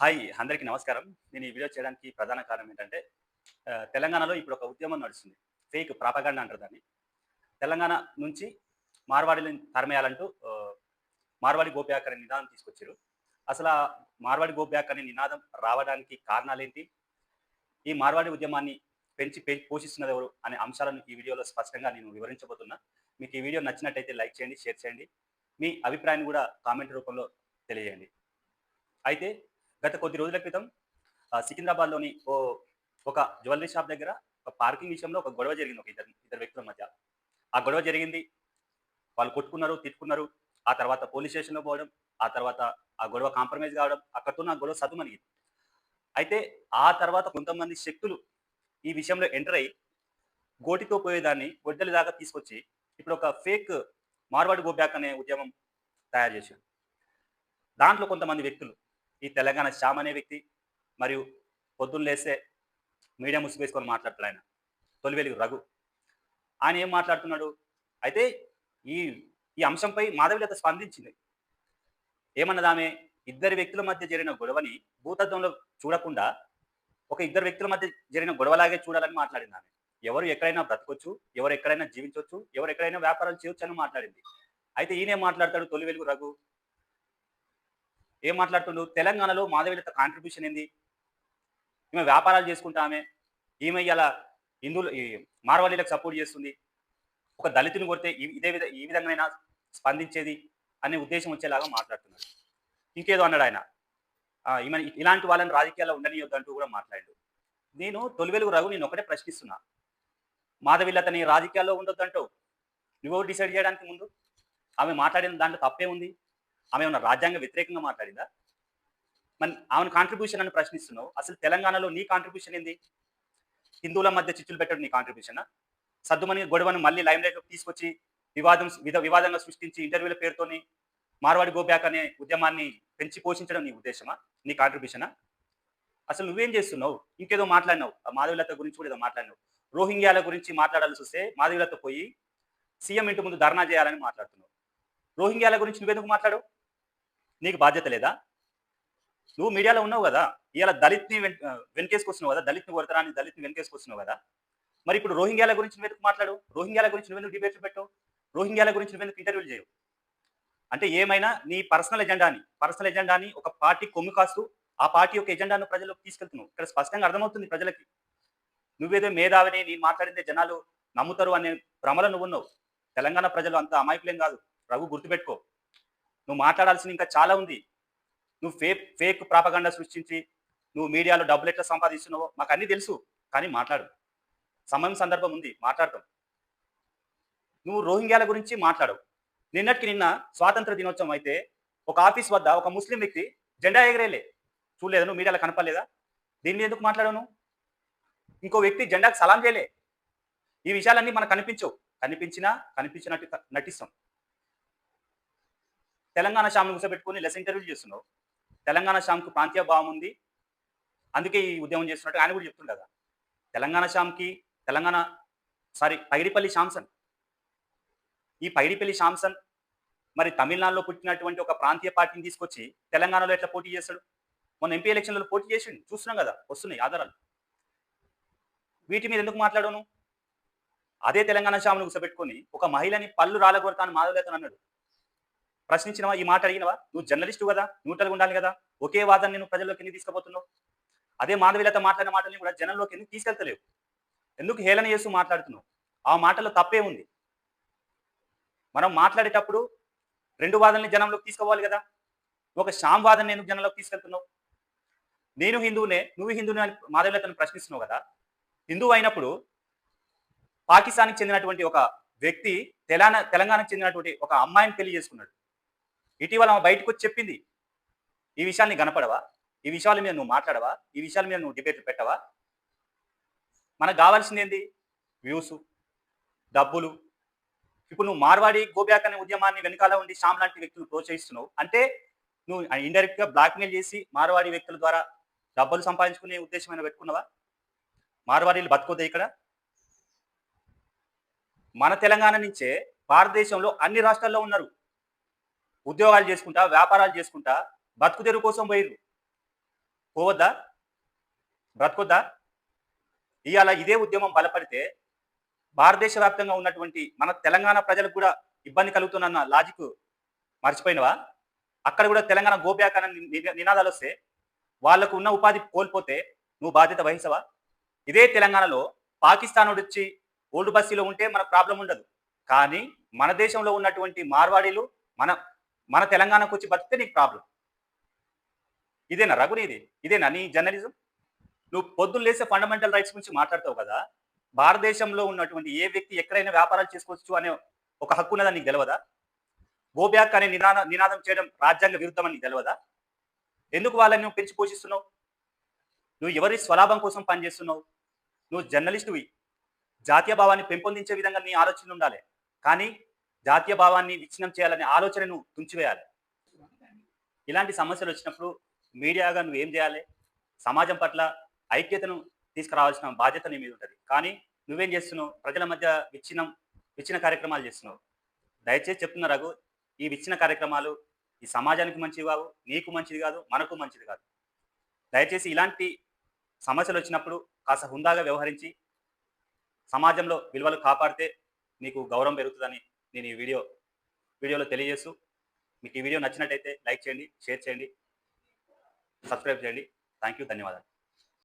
Hi అందరికీ నమస్కారం. నేను ఈ వీడియో చేయడానికి ప్రధాన కారణం ఏంటంటే తెలంగాణలో ఇప్పుడు ఒక ఉద్యమం నడుస్తుంది. ఫేక్ ప్రాపగాండ అంటారు దాన్ని. తెలంగాణ నుంచి మార్వాడిని తరమేయాలంటూ మార్వాడి గోప్యాక్ అనే నినాదం తీసుకొచ్చారు. అసలు ఆ మార్వాడి గోప్యాక్ అనే నినాదం రావడానికి కారణాలేంటి? ఈ మార్వాడి ఉద్యమాన్ని పెంచి పోషిస్తున్నది ఎవరు అనే అంశాలను ఈ వీడియోలో స్పష్టంగా నేను వివరించబోతున్నా. మీకు ఈ వీడియో నచ్చినట్టయితే లైక్ చేయండి షేర్ చేయండి. మీ అభిప్రాయాన్ని కూడా కామెంట్ రూపంలో తెలియజేయండి. అయితే గత కొద్ది రోజుల క్రితం సికింద్రాబాద్లోని ఓ ఒక జ్యువెలరీ షాప్ దగ్గర ఒక పార్కింగ్ విషయంలో ఒక గొడవ జరిగింది ఒక ఇద్దరు ఇద్దరు వ్యక్తుల మధ్య. ఆ గొడవ జరిగింది. వాళ్ళు కొట్టుకున్నారు తిట్టుకున్నారు. ఆ తర్వాత పోలీస్ స్టేషన్లో పోవడం ఆ తర్వాత ఆ గొడవ కాంప్రమైజ్ కావడం అక్కడతో ఆ గొడవ సతుమనిగింది అయితే ఆ తర్వాత కొంతమంది శక్తులు ఈ విషయంలో ఎంటర్ అయ్యి గోటితో పోయేదాన్ని గొడ్డలి దాకా తీసుకొచ్చి ఇప్పుడు ఒక ఫేక్ మార్వాడి గోబ్యాక్ అనే ఉద్యమం తయారు చేశారు. దాంట్లో కొంతమంది వ్యక్తులు ఈ తెలంగాణ శ్యామ్ అనే వ్యక్తి మరియు పొద్దున్న లేస్తే మీడియా ముసుగు వేసుకొని మాట్లాడతాడు ఆయన. తొలివెలుగు రఘు. ఆయన ఏం మాట్లాడుతున్నాడు? అయితే ఈ ఈ అంశంపై మాధవిలత స్పందించింది. ఏమన్నది ఆమె ఇద్దరు వ్యక్తుల మధ్య జరిగిన గొడవని భూతత్వంలో చూడకుండా ఒక ఇద్దరు వ్యక్తుల మధ్య జరిగిన గొడవలాగే చూడాలని మాట్లాడింది ఆమె ఎవరు ఎక్కడైనా బ్రతకొచ్చు ఎవరు ఎక్కడైనా జీవించవచ్చు ఎవరు ఎక్కడైనా వ్యాపారాలు చేయొచ్చు అని మాట్లాడింది. అయితే ఈయనే మాట్లాడతాడు? తొలి వెలుగు రఘు. ఏం మాట్లాడుతుండు? తెలంగాణలో మాధవిలత కాంట్రిబ్యూషన్ ఏంది? ఈమె వ్యాపారాలు చేసుకుంటా ఆమె. ఈమె ఇలా హిందువులు ఈ సపోర్ట్ చేస్తుంది. ఒక దళితుని కొడితే ఇదే విధ ఈ విధంగా స్పందించేది అనే ఉద్దేశం వచ్చేలాగా మాట్లాడుతున్నాడు. ఇంకేదో అన్నాడు ఆయన. ఈమె ఇలాంటి వాళ్ళని రాజకీయాల్లో ఉండని అంటూ కూడా మాట్లాడాడు. నేను తొలివెలుగు రఘు నేను ఒకటే ప్రశ్నిస్తున్నా. మాధవిలతని రాజకీయాల్లో ఉండొద్దంటూ నువ్వు డిసైడ్ చేయడానికి ముందు? ఆమె మాట్లాడిన దాంట్లో తప్పే ఉంది ఆమె ఏమన్నా రాజ్యాంగ వ్యతిరేకంగా మాట్లాడిందా? మరి ఆమెను కాంట్రిబ్యూషన్ అని ప్రశ్నిస్తున్నావు. అసలు తెలంగాణలో నీ కాంట్రిబ్యూషన్ ఏంది? హిందువుల మధ్య చిచ్చులు పెట్టడం నీ కాంట్రిబ్యూషన్ సద్దుమని గొడవను మళ్ళీ లైమ్ లైట్లోకి తీసుకొచ్చి వివాదం విధ వివాదంగా సృష్టించి ఇంటర్వ్యూల పేరుతోని మార్వాడి గోబ్యాక్ అనే ఉద్యమాన్ని పెంచి పోషించడం నీ ఉద్దేశమా? నీ కాంట్రిబ్యూషనా అసలు నువ్వేం చేస్తున్నావు? ఇంకేదో మాట్లాడినావు. ఆ మాధవిలత గురించి కూడా ఏదో మాట్లాడినావు. రోహింగ్యాల గురించి మాట్లాడాల్సి వస్తే మాధవిలత పోయి సీఎం ఇంటి ముందు ధర్నా చేయాలని మాట్లాడుతున్నావు. రోహింగ్యాల గురించి నువ్వెందుకు మాట్లాడవు? నీకు బాధ్యత లేదా? నువ్వు మీడియాలో ఉన్నావు కదా ఇవాళ దళిత్ని వెన్ వెనకేసుకొస్తున్నావు కదా దళిత్ని కొడతారా అని దళిత్ని వెనకేసుకొస్తున్నావు కదా మరి ఇప్పుడు రోహింగ్యాల గురించి నువ్వెందుకు మాట్లాడు? రోహింగ్యాల గురించి నువ్వెందుకు డిబేట్లు పెట్టు రోహింగ్యాల గురించి నువ్వెందుకు ఇంటర్వ్యూలు చేయవు? అంటే ఏమైనా నీ పర్సనల్ ఎజెండాని పర్సనల్ ఎజెండాని ఒక పార్టీ కొమ్ము కాస్తూ ఆ పార్టీ యొక్క ఎజెండాను ప్రజలకు తీసుకెళ్తున్నావు. ఇక్కడ స్పష్టంగా అర్థమవుతుంది ప్రజలకి. నువ్వేదో మేధావిని నీ మాట్లాడితే జనాలు నమ్ముతారు అనే భ్రమలో నువ్వు ఉన్నావు తెలంగాణ ప్రజలు అంత అమాయకులేం కాదు. రఘు గుర్తుపెట్టుకో. నువ్వు మాట్లాడాల్సింది ఇంకా చాలా ఉంది. నువ్వు ఫేక్ ఫేక్ ప్రాపగండ సృష్టించి నువ్వు మీడియాలో డబ్బులు ఎట్లా సంపాదిస్తున్నావో మాకు అన్నీ తెలుసు కానీ మాట్లాడు. సమయం సందర్భం ఉంది మాట్లాడటం నువ్వు రోహింగ్యాల గురించి మాట్లాడవు నిన్నటికి నిన్న స్వాతంత్ర దినోత్సవం అయితే ఒక ఆఫీస్ వద్ద ఒక ముస్లిం వ్యక్తి జెండా ఎగరేలే. చూడలేదా నువ్వు? మీడియాలో కనపడలేదా? దీన్ని ఎందుకు మాట్లాడను ఇంకో వ్యక్తి జెండాకు సలాం చేయలే. ఈ విషయాలన్నీ మనకు కనిపించవు. కనిపించినా కనిపించినట్టు నటిస్తాం. తెలంగాణ శ్యామ్ను కూర్చోబెట్టుకుని లెస్ ఇంటర్వ్యూలు చేస్తున్నావు. తెలంగాణ శ్యామ్కు ప్రాంతీయ భావం ఉంది. అందుకే ఈ ఉద్యమం చేస్తున్నట్టు ఆయన కూడా చెప్తుండు కదా తెలంగాణ శ్యామ్కి తెలంగాణ సారీ పైడిపల్లి శాంసన్ ఈ పైడిపల్లి శాంసన్ మరి తమిళనాడులో పుట్టినటువంటి ఒక ప్రాంతీయ పార్టీని తీసుకొచ్చి తెలంగాణలో ఎట్లా పోటీ చేస్తాడు? మొన్న ఎంపీ ఎలక్షన్లలో పోటీ చేసిండు. చూస్తున్నాం కదా వస్తున్నాయి ఆధారాలు. వీటి మీద ఎందుకు మాట్లాడను? అదే తెలంగాణ శ్యామును కూర్చోబెట్టుకొని ఒక మహిళని పళ్ళు రాలగొడతాను మాధవలేతను అన్నాడు. ప్రశ్నించినవా? ఈ మాట అడిగినవా? నువ్వు జర్నలిస్టు కదా న్యూట్రల్గా ఉండాలి కదా. ఒకే వాదన నేను ప్రజల్లోకి ఎందుకు తీసుకుపోతున్నావు? అదే మాధవిలత మాట్లాడిన మాటల్ని కూడా జనంలోకి ఎందుకు తీసుకెళ్తలేవు? ఎందుకు హేళన చేస్తూ మాట్లాడుతున్నావు? ఆ మాటలో తప్పే ఉంది. మనం మాట్లాడేటప్పుడు రెండు వాదనని జనంలోకి తీసుకోవాలి కదా. ఒక శ్యామ్ వాదన ఎందుకు జనంలోకి తీసుకెళ్తున్నావు? నేను హిందువునే నువ్వు హిందువునే అని మాధవీలతను ప్రశ్నిస్తున్నావు కదా. హిందువు అయినప్పుడు పాకిస్తాన్కి చెందినటువంటి ఒక వ్యక్తి తెలంగాణ తెలంగాణకు చెందినటువంటి ఒక అమ్మాయిని పెళ్ళి చేసుకున్నాడు. ఇటీవల ఆమె బయటకు వచ్చి చెప్పింది ఈ విషయాన్ని కనపడవా? ఈ విషయాల మీద నువ్వు మాట్లాడవా? ఈ విషయాల మీద నువ్వు డిబేట్లు పెట్టవా? మనకు కావాల్సింది ఏంది? వ్యూస్ డబ్బులు. ఇప్పుడు నువ్వు మార్వాడి గోబ్యాక్ అనే ఉద్యమాన్ని వెనకాల ఉండి శ్యామ్ లాంటి వ్యక్తులు ప్రోత్సహిస్తున్నావు. అంటే నువ్వు ఇండైరెక్ట్గా బ్లాక్మెయిల్ చేసి మార్వాడి వ్యక్తుల ద్వారా డబ్బులు సంపాదించుకునే ఉద్దేశమైన పెట్టుకున్నావా? మార్వాడీలు బతుకోద్దా ఇక్కడ? మన తెలంగాణ నుంచే భారతదేశంలో అన్ని రాష్ట్రాల్లో ఉన్నారు. ఉద్యోగాలు చేసుకుంటా వ్యాపారాలు చేసుకుంటా బతుకు తెరువు కోసం పోయిర్రు. పోవద్దా? బ్రతకొద్దా? ఇవాళ ఇదే ఉద్యమం బలపడితే భారతదేశ వ్యాప్తంగా ఉన్నటువంటి మన తెలంగాణ ప్రజలకు కూడా ఇబ్బంది కలుగుతున్న లాజిక్ మర్చిపోయినవా? అక్కడ కూడా తెలంగాణ గోప్యాక నినాదాలు వస్తే వాళ్ళకు ఉన్న ఉపాధి కోల్పోతే నువ్వు బాధ్యత వహించవా? ఇదే తెలంగాణలో పాకిస్తాన్ వచ్చి ఓల్డ్ బస్సీలో ఉంటే మనకు ప్రాబ్లం ఉండదు. కానీ మన దేశంలో ఉన్నటువంటి మార్వాడీలు మన మన తెలంగాణకు వచ్చి బతికితే నీకు ప్రాబ్లం ఇదేనా రఘునీది ఇదేనా నీ జర్నలిజం నువ్వు పొద్దున్న లేసే ఫండమెంటల్ రైట్స్ గురించి మాట్లాడతావు కదా? భారతదేశంలో ఉన్నటువంటి ఏ వ్యక్తి ఎక్కడైనా వ్యాపారాలు చేసుకోవచ్చు అనే ఒక హక్కు ఉన్నదని నీకు తెలియదా గోబ్యాక్ అనే నినాద నినాదం చేయడం రాజ్యాంగ విరుద్ధమని నీకు తెలియదా ఎందుకు వాళ్ళని నువ్వు పెంచి పోషిస్తున్నావు? నువ్వు ఎవరి స్వలాభం కోసం పనిచేస్తున్నావు నువ్వు జర్నలిస్టువి జాతీయ భావాన్ని పెంపొందించే విధంగా నీ ఆలోచన ఉండాలి. కానీ జాతీయ భావాన్ని విచ్ఛిన్నం చేయాలనే ఆలోచనను తుంచివేయాలి. ఇలాంటి సమస్యలు వచ్చినప్పుడు మీడియాగా నువ్వు ఏం చేయాలి? సమాజం పట్ల ఐక్యతను తీసుకురావాల్సిన బాధ్యత నీ మీద ఉంటుంది. కానీ నువ్వేం చేస్తున్నావు? ప్రజల మధ్య విచ్ఛిన్నం విచ్ఛిన్న కార్యక్రమాలు చేస్తున్నావు. దయచేసి చెప్తున్న రఘు ఈ విచ్ఛిన్న కార్యక్రమాలు ఈ సమాజానికి మంచిది కావు నీకు మంచిది కాదు మనకు మంచిది కాదు. దయచేసి ఇలాంటి సమస్యలు వచ్చినప్పుడు కాస్త హుందాగా వ్యవహరించి సమాజంలో విలువలు కాపాడితే నీకు గౌరవం పెరుగుతుందని నేను ఈ వీడియో వీడియోలో తెలియజేస్తూ మీకు ఈ వీడియో నచ్చినట్టయితే లైక్ చేయండి షేర్ చేయండి సబ్స్క్రైబ్ చేయండి. థ్యాంక్ యూ ధన్యవాదాలు.